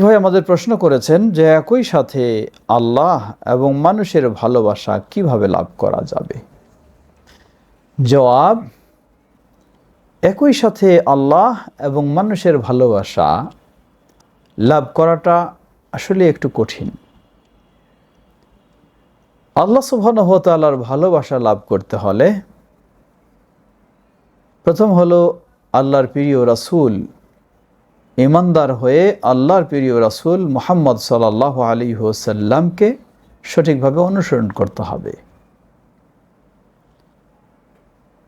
ভাই আমাদের প্রশ্ন করেছেন যে একই সাথে আল্লাহ এবং মানুষের ভালোবাসা কীভাবে লাভ করা যাবে? জবাব, একই সাথে আল্লাহ এবং মানুষের ভালোবাসা লাভ করাটা আসলে একটু কঠিন। আল্লাহ সুবহানহতালার ভালোবাসা লাভ করতে হলে প্রথম হলো আল্লাহর প্রিয় রাসূল ইমানদার হয়ে আল্লাহর প্রিয় রাসূল মোহাম্মদ সাল্লাহ আলী হোসাল্লামকে সঠিকভাবে অনুসরণ করতে হবে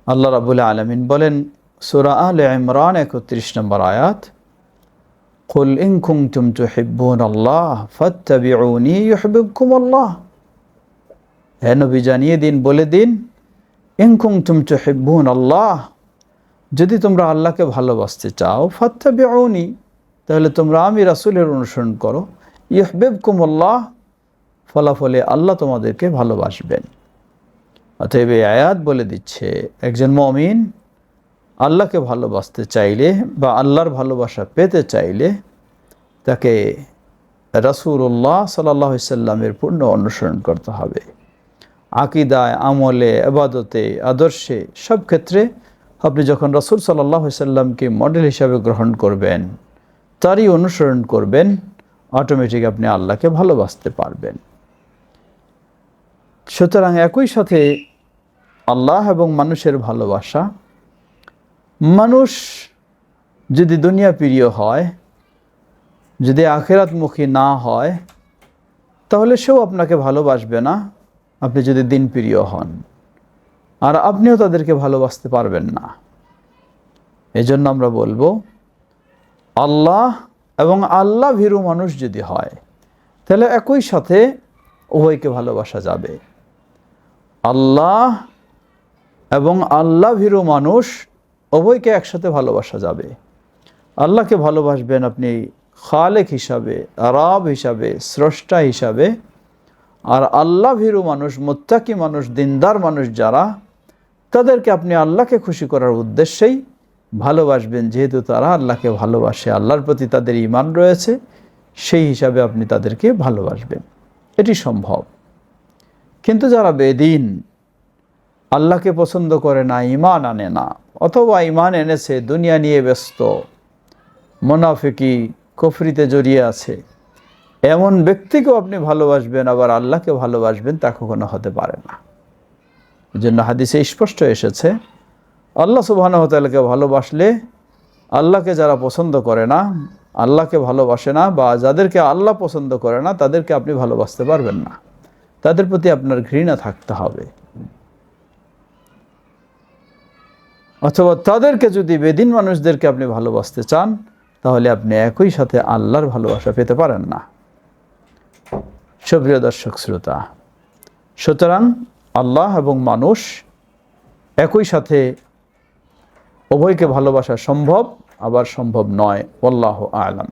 আল্লাহ রাবুল আলমিন বলেন সুরা আল ইমরান একত্রিশ নম্বর আয়াত قل إن كنتم تحبون الله فاتبعوني يحببكم الله হে নবী জানিয়ে দিন বলে দিন ইন কুনতুম তুহিব্বুন আল্লাহ যদি তোমরা আল্লাহকে ভালোবাসতে চাও ফাত্তাবিউনি তাহলে তোমরা আমি রাসূলের অনুসরণ করো। ইহবিবকুম আল্লাহ, ফলাফলে আল্লাহ তোমাদেরকে ভালোবাসবেন। অতএব এই আয়াত বলে দিচ্ছে, একজন মমিন আল্লাহকে ভালোবাসতে চাইলে বা আল্লাহর ভালোবাসা পেতে চাইলে তাকে রাসুল্লাহ সাল্লাহ সাল্লামের পূর্ণ অনুসরণ করতে হবে। আকিদায়, আমলে আবাদতে আদর্শে সব ক্ষেত্রে আপনি যখন রসুল সাল্লাহ সাল্লামকে মডেল হিসাবে গ্রহণ করবেন তারই অনুসরণ করবেন অটোমেটিক আপনি আল্লাহকে ভালোবাসতে পারবেন। সুতরাং একই সাথে আল্লাহ এবং মানুষের ভালোবাসা, মানুষ যদি দুনিয়া প্রিয় হয়, যদি আখেরাতমুখী না হয়, তাহলে সেও আপনাকে ভালোবাসবে না, আপনি যদি দিন প্রিয় হন। আর আপনিও তাদেরকে ভালোবাসতে পারবেন না। এজন্য আমরা বলব আল্লাহ এবং আল্লাহ ভীরু মানুষ যদি হয়, তাহলে একই সাথে উভয়কে ভালোবাসা যাবে। আল্লাহ এবং আল্লাহ ভীরু মানুষ উভয়কে একসাথে ভালোবাসা যাবে। আল্লাহকে ভালোবাসবেন আপনি খালেক হিসাবে, রাব হিসাবে, স্রষ্টা হিসাবে। আর আল্লাহ ভীরু মানুষ, মোত্তাকি মানুষ, দিনদার মানুষ যারা, তাদেরকে আপনি আল্লাহকে খুশি করার উদ্দেশ্যেই ভালোবাসবেন, যেহেতু তারা আল্লাহকে ভালোবাসে, আল্লাহর প্রতি তাদের ইমান রয়েছে, সেই হিসাবে আপনি তাদেরকে ভালোবাসবেন। এটি সম্ভব। কিন্তু যারা বেদিন, আল্লাহকে পছন্দ করে না ইমান আনে না, অথবা ইমান এনেছে, দুনিয়া নিয়ে ব্যস্ত, মোনাফিকি, কফরিতে জড়িয়ে আছে, এমন ব্যক্তিকেও আপনি ভালোবাসবেন, আবার আল্লাহকে ভালোবাসবেন, তা কখনো হতে পারে না। জন্য হাদিসে স্পষ্ট এসেছে আল্লাহ সুবাহানহতালাকে ভালোবাসলে আল্লাহকে যারা পছন্দ করে না, আল্লাহকে ভালোবাসে না বা যাদেরকে আল্লাহ পছন্দ করে না, তাদেরকে আপনি ভালোবাসতে পারবেন না। তাদের প্রতি আপনার ঘৃণা থাকতে হবে। অথবা তাদেরকে যদি বেদিন মানুষদেরকে আপনি ভালোবাসতে চান, তাহলে আপনি একই সাথে আল্লাহর ভালোবাসা পেতে পারেন না। সুপ্রিয় দর্শক, শ্রোতা, সুতরাং আল্লাহ এবং মানুষ একই সাথে উভয়কে ভালোবাসা সম্ভব আবার সম্ভব নয়। আল্লাহ আলাম।